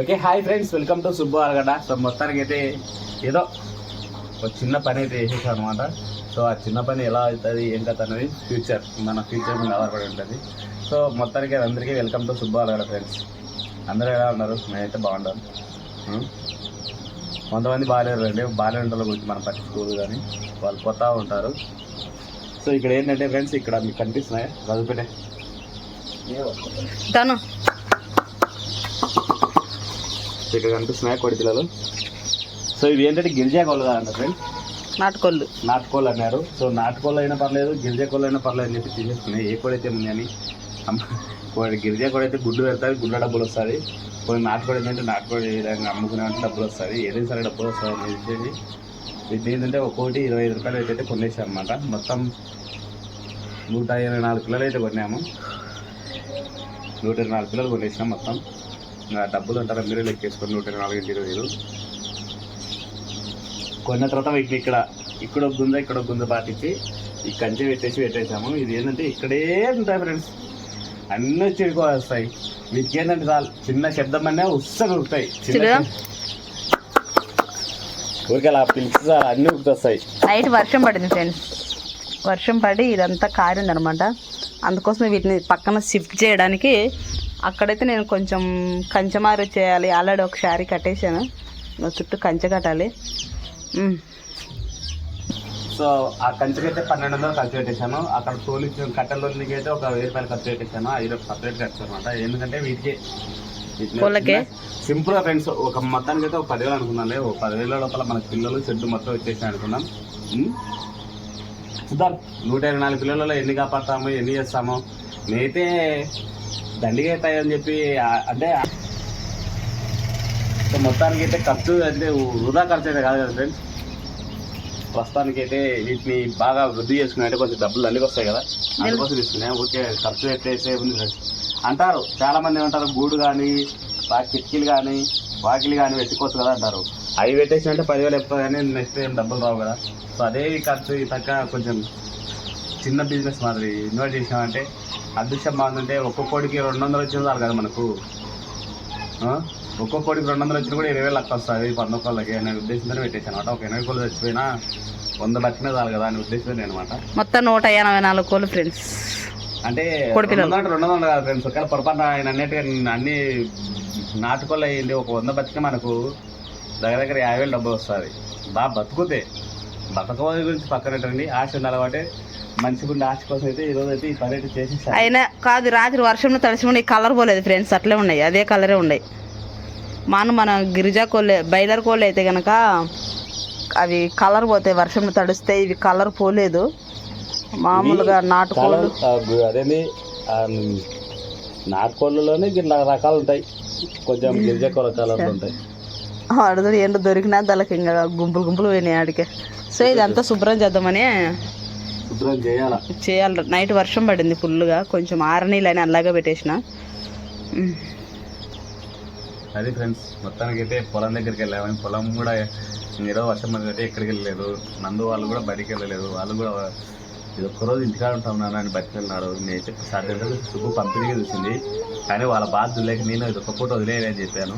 Okay hi friends welcome to Subbu Aragadda so మొత్తానికి అయితే ఏదో ఒక చిన్న పని అయితే చేసేసాం అనమాట సో ఆ చిన్న పని ఎలా అవుతుంది ఏం కథ అనేది ఫ్యూచర్ మన ఫ్యూచర్ మీద ఆధారపడి ఉంటుంది. సో మొత్తానికి అందరికీ welcome to Subbu Aragadda friends అందరూ ఎలా ఉన్నారు? నేనైతే బాగుంటాను hmm? కొంతమంది బాగాలేరు అండి. బాగాలేని వాళ్ళ గురించి మనం పట్టించుకోదు కానీ వాళ్ళు కొత్త ఉంటారు. సో ఇక్కడ ఏంటంటే ఫ్రెండ్స్ ఇక్కడ మీకు కనిపిస్తున్నాయి? చదువుపెట్టే తను సో ఇక్కడ కనిపిస్తున్నాయి కోడి పిల్లలు సో ఇవి ఏంటంటే గిరిజా కోళ్ళు అంట ఫ్రెండ్స్ నాటుకోళ్ళు నాటుకోళ్ళు అన్నారు. సో నాటుకోళ్ళు అయినా పర్లేదు గిరిజా కోళ్ళు అయినా పర్లేదు అని చెప్పి తీసేసుకున్నాయి ఏ కోడి అయితే ఉంది అని. అమ్మ కోడి గిరిజా కోడి అయితే గుడ్డు పెడతారు గుడ్ల డబ్బులు వస్తుంది. కొన్ని నాటుకోడి ఏంటంటే నాటుకోడి విధంగా అమ్ముకునే డబ్బులు వస్తుంది. ఏదైనా సరే డబ్బులు వస్తుంది అని చెప్పేసి. ఇది ఏంటంటే ఒక్కోటి ఇరవై ఐదు రూపాయలు అయితే కొనేసాం అనమాట మొత్తం నూట ఇరవై నాలుగు పిల్లలు అయితే కొన్నాము. నూట ఇరవై నాలుగు పిల్లలు కొనేసినాం మొత్తం. డబ్బులు అంటారా మీరే లెక్కేసుకొని నూట నాలుగు ఇంటి ఇరవై ఐదు కొన్న తర్వాత వీటిని ఇక్కడ ఇక్కడ ఒక గుంజ ఇక్కడ ఒక గుంజ పాటించి ఈ కంచె పెట్టేసి పెట్టేసాము. ఇది ఏంటంటే ఇక్కడే ఉంటాయి ఫ్రెండ్స్ అన్నీ చెడుకో వస్తాయి. ఏంటంటే చాలు చిన్న శబ్దం అనే ఉత్సలు ఉరుకుతాయి? ఊరికే అలా పిలిచి చాలు అన్నీ ఉరుకుతాయి నైట్ వర్షం పడింది ఫ్రెండ్స్ వర్షం పడి ఇదంతా కారింది అనమాట అందుకోసం వీటిని పక్కన షిఫ్ట్ చేయడానికి అక్కడైతే నేను కొంచెం కంచెమారు చేయాలి. ఆల్రెడీ ఒక శారీ కట్టేశాను. చుట్టూ కంచె కట్టాలి. సో ఆ కంచెకైతే పన్నెండు వందలు ఖర్చు పెట్టేశాను. అక్కడ తోలి కట్టెలకి అయితే ఒక వెయ్యి రూపాయలు ఖర్చు పెట్టేశాను. ఐదు సపరేట్ ఖర్చు అనమాట ఎందుకంటే వీటికి? సింపుల్గా ఫ్రెండ్స్ ఒక మొత్తానికి అయితే ఒక పదివేలు అనుకున్నాను. ఒక పదివేల లోపల మన పిల్లలు చెడ్డు మొత్తం వచ్చేసి అనుకున్నాం. చూద్దాం. నూట ఇరవై నాలుగు పిల్లలలో ఎన్ని కాపాడతాము ఎన్ని చేస్తాము. నేనైతే దండిగా అవుతాయి అని చెప్పి అంటే మొత్తానికి అయితే ఖర్చు అంటే వృధా ఖర్చు అయితే కాదు కదా ఫ్రెండ్స్ ప్రస్తుతానికి అయితే వీటిని బాగా వృద్ధి చేసుకుని కొంచెం డబ్బులు అల్లికి వస్తాయి కదా. అందుకోసం తీసుకున్నాయి. ఓకే ఖర్చు అయితే ఉంది ఫ్రెండ్స్ అంటారు. చాలామంది ఏమంటారు? గూడు కానీ కిటికీలు కానీ వాకిలు కానీ పెట్టుకోవచ్చు కదా అంటారు. అవి పెట్టేసినట్టే పదివేలు ఎప్పుడు కానీ నెక్స్ట్ ఏం డబ్బులు రావు కదా. సో అదే ఖర్చు తక్కువ తగ్గ కొంచెం చిన్న బిజినెస్ మాదిరి ఇన్వైట్ చేసామంటే అదృష్టం బాగుందంటే ఒక్కొక్క కోడికి రెండు వందలు వచ్చిన చాలు కదా మనకు. ఆ? ఒక్కొక్క కోడికి రెండు వందలు వచ్చినా కూడా ఇరవై వేలు లెక్క వస్తుంది పందొక్కళ్ళకి అనే ఉద్దేశంతో పెట్టేసాను అనమాట ఒక ఎనభై కోళ్ళు చచ్చిపోయినా వంద బతికినా చాలు కదా అనే ఉద్దేశంతో అనమాట మొత్తం నూట ఎనభై నాలుగు కోళ్ళు ఫ్రెండ్స్. అంటే. రెండు వందలు రెండు వందలు కాదు ఫ్రెండ్స్. ఒకవేళ పొరపాటు ఆయన అన్నట్టుగా అన్ని నాటుకోళ్ళు అయ్యింది. ఒక వంద బతికినా మనకు దగ్గర దగ్గర యాభై వేలు డబ్బులు వస్తుంది బాగా బతుకుతే బతకవాది గురించి పక్కన పెట్టండి ఆశ ఉండాలి కాబట్టి మంచిగా ఉండే ఆశ కోసం అయితే ఈరోజు అయితే ఈ పర్యటన చేసి అయినా కాదు రాత్రి వర్షంలో తడిసి ఉండే కలర్ పోలేదు ఫ్రెండ్స్ అట్లే ఉన్నాయి. అదే కలరే ఉన్నాయి మాను మన గిరిజా కోళ్ళే బైలర్ కోళ్ళు అయితే కనుక అవి కలర్ పోతాయి. వర్షంలో తడిస్తే ఇవి కలర్ పోలేదు. మామూలుగా నాటుకోళ్ళు అదేంది? నాటుకోళ్ళలోనే ఇట్లా రకాలు ఉంటాయి. కొంచెం గిరిజ కూర కలర్లు ఉంటాయి. అడుగు ఎండ దొరికినా దానికి ఇంకా గుంపులు గుంపులు పోయినాయి ఆడికి. సో ఇదంతా శుభ్రం చేద్దామని శుభ్రం చేయాల? చేయాలి. నైట్ వర్షం పడింది ఫుల్గా కొంచెం ఆరనీళ్ళని అలాగే పెట్టేసిన. అది ఫ్రెండ్స్ మొత్తానికి అయితే పొలం దగ్గరికి వెళ్ళాము పొలం కూడా ఏదో వర్షం పడితే ఎక్కడికి వెళ్ళలేదు. నందు వాళ్ళు కూడా బయటికి వెళ్ళలేదు. వాళ్ళు కూడా ఇది ఒక్కరోజు ఇంటికాడ ఉంటాం నాన్న అని బయటకు వెళ్ళినాడు. నేనైతే సాధ్యత సుబ్బు పంపిణీగా చూసింది. కానీ వాళ్ళ బాధ లేక నేను ఇది ఒక పూట వదిలేయని చెప్పాను.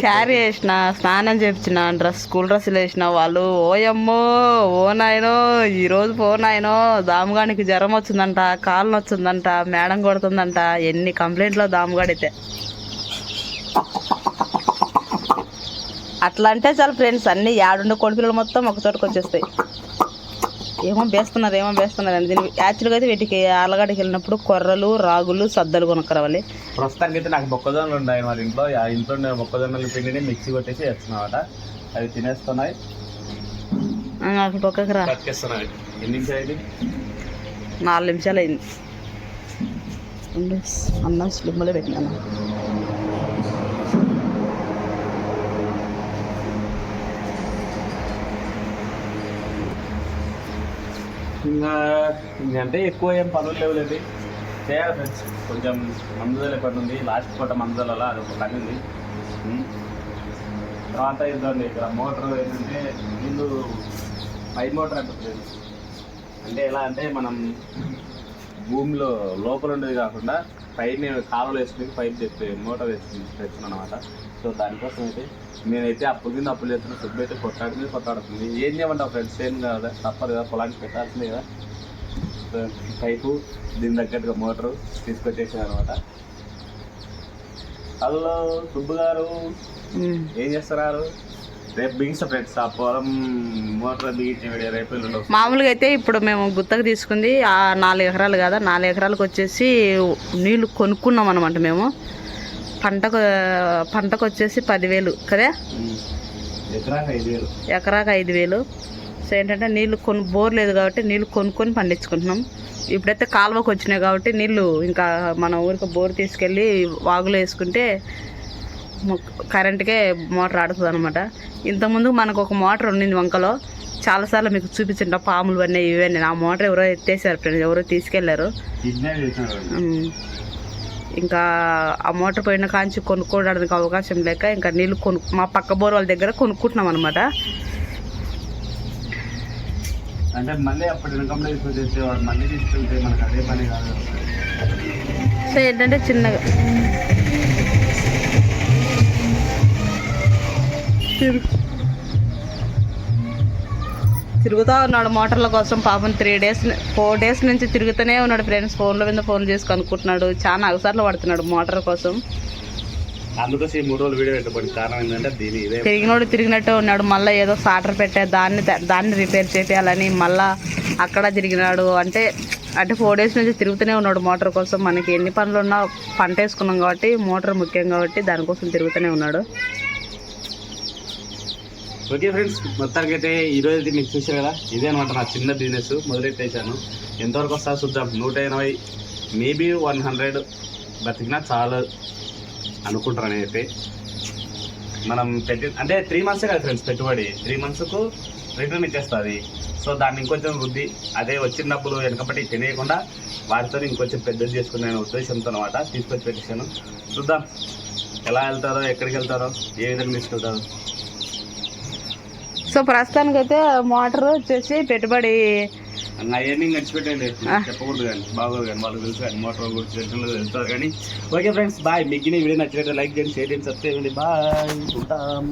క్యారీ చేసిన స్నానం చేపించిన డ్రెస్ స్కూల్ డ్రెస్సులు వేసిన వాళ్ళు ఓయమ్మో ఓ నాయనో ఈరోజు పోనాయనో నాయనో జ్వరం వచ్చిందంట కాలు నొచ్చిందంట మేడం కొడుతుందంట ఎన్ని కంప్లైంట్లో దామగాడితే. అట్లా అంటే చాలు ఫ్రెండ్స్ అన్నీ యాడుండే కొడుకులు మొత్తం ఒక చోటకి వచ్చేస్తాయి ఏమో వేస్తున్నారు ఏమో వేస్తున్నారు అని. దీని యాక్చువల్గా అయితే వీటికి ఆలగడ్డకి వెళ్ళినప్పుడు కొర్రలు రాగులు సద్దలు కొనుక్కరావాలి. ప్రస్తుతానికి అయితే నాకు మొక్కజొన్నలు ఉన్నాయి మరి ఇంట్లో. ఇంట్లో మొక్కజొన్నలు పిండిని మిక్సీ కొట్టేసి వేస్తున్నామట అవి తినేస్తున్నాయి. అక్కడ పక్కకి రా. బతికేస్తున్నాయి ఎన్ని నిమిషాలు అయింది నాలుగు నిమిషాలు అయింది అన్నం స్లిమ్లో పెట్టినాను. ఇంకా అంటే ఎక్కువ ఏం పనులు లేవులేండి. చేయాలి ఫ్రెండ్స్ కొంచెం మందుదల పని ఉంది లాస్ట్ పూట మందుదల అది ఒక పని ఉంది. తర్వాత ఇద్దండి ఇక్కడ మోటార్ ఏంటంటే ముందు పై మోటార్ అంటుంది అంటే ఎలా అంటే మనం భూమిలో లోపల ఉండేది కాకుండా పైన కాలువలు వేసుకుని పైప్ తెప్పి మోటార్ వేసుకుని తెచ్చుకున్నాను అనమాట సో దానికోసం అయితే నేనైతే అప్పుల మీద అప్పులు చేస్తున్నా సుబ్బు అయితే కొట్టాడి మీద కొట్టాడుతుంది. ఏం చేయమంటావు ఫ్రెండ్స్ ఏం కదా తప్పదు కదా పొలానికి పెట్టాల్సిందే కదా. పైపు దీని తగ్గట్టుగా మోటారు తీసుకొచ్చేసాను అనమాట హలో సుబ్బు గారు. ఏం చేస్తున్నారు? రేపు బిగిస్తా ఫ్రెండ్స్ ఆ పొలం మోటార్ బిగించి వీడియో రేపు ఎల్లుండి వస్తుంది. మామూలుగా అయితే ఇప్పుడు మేము గుత్తకు తీసుకుంది ఆ నాలుగు ఎకరాలు కదా నాలుగు ఎకరాలకు వచ్చేసి నీళ్ళు కొనుక్కున్నాం అనమాట మేము. పంటకు పంటకు వచ్చేసి పదివేలు కదా? ఎకరాకి ఐదు వేలు. ఎకరాకు ఐదు వేలు. సో ఏంటంటే నీళ్ళు కొను బోర్ లేదు కాబట్టి నీళ్ళు కొనుక్కొని పండించుకుంటున్నాం. ఇప్పుడైతే కాలువకు వచ్చినాయి కాబట్టి నీళ్ళు ఇంకా మన ఊరికి బోర్ తీసుకెళ్ళి వాగులో వేసుకుంటే కరెంట్కే మోటార్ ఆడుతుంది అనమాట ఇంతకుముందు మనకు ఒక మోటార్ ఉండింది వంకలో. చాలాసార్లు మీకు చూపించింట పాములు అన్నీ ఇవన్నీ ఆ మోటార్ ఎవరో ఎత్తేసారు ఫ్రెండ్స్ ఎవరో తీసుకెళ్ళారు. ఇంకా ఆ మోటార్ పోయిన కాంచి కొనుక్కోవడానికి అవకాశం లేక ఇంకా నీళ్ళు కొను మా పక్క బోర్ వాళ్ళ దగ్గర కొనుక్కుంటున్నాం అనమాట అంటే మళ్ళీ అప్పుడు వాడు మళ్ళీ తీసుకెళ్తే మనకు అదే పని కాదు. సో ఏంటంటే చిన్నగా తిరుగుతూ ఉన్నాడు మోటార్ల కోసం పాపం త్రీ డేస్ ఫోర్ డేస్ నుంచి తిరుగుతూనే ఉన్నాడు ఫ్రెండ్స్ ఫోన్ల మీద ఫోన్ చేసి కనుక్కుంటున్నాడు. చాలా అవసరాలు పడుతున్నాడు మోటార్ కోసం. అందుకోసం ఈ మూడు రోజులు వీడియో పెట్టబడి కారణం ఏంటంటే దీని ఇదే. తిరిగినోడు తిరిగినట్టే ఉన్నాడు. మళ్ళీ ఏదో సాటర్ పెట్టే దాన్ని దాన్ని రిపేర్ చేయాలని మళ్ళా అక్కడ తిరిగినాడు. అంటే అంటే ఫోర్ డేస్ నుంచి తిరుగుతూనే ఉన్నాడు మోటార్ కోసం. మనకి ఎన్ని పనులు ఉన్నా పంట వేసుకున్నాం కాబట్టి మోటార్ ముఖ్యం కాబట్టి దానికోసం తిరుగుతూనే ఉన్నాడు. ఓకే ఫ్రెండ్స్ మొత్తానికి అయితే ఈ రోజు అయితే మీకు చూసారు కదా? ఇదే అనమాట నా చిన్న బిజినెస్ మొదలెట్టేశాను ఎంతవరకు వస్తా చూద్దాం. నూట ఎనభై మేబీ వన్ హండ్రెడ్ బతికినా చాలు అనుకుంటాను నేనైతే. మనం పెట్టి అంటే త్రీ మంత్సే కదా ఫ్రెండ్స్ పెట్టుబడి. త్రీ మంత్స్కు రిటర్న్ ఇచ్చేస్తుంది. సో దాన్ని ఇంకొంచెం వృద్ధి అదే వచ్చిన డబ్బులు వెనకబట్టి తినేయకుండా వాటితో ఇంకొంచెం పెద్దది చేసుకునే ఉద్దేశంతో అనమాట తీసుకొచ్చి పెట్టేశాను. చూద్దాం. ఎలా వెళ్తారో ఎక్కడికి వెళ్తారో ఏ విధంగా తీసుకెళ్తారో. సో ప్రస్తుతానికి అయితే మోటార్ వచ్చేసి పెట్టుబడి కానీ ఓకే ఫ్రెండ్స్ బాయ్. మీకు ఈ వీడియో నచ్చినట్టు లైక్ చేయండి షేర్ చేయండి సబ్స్క్రైబ్ చేయండి. బాయ్. ఉంటాం.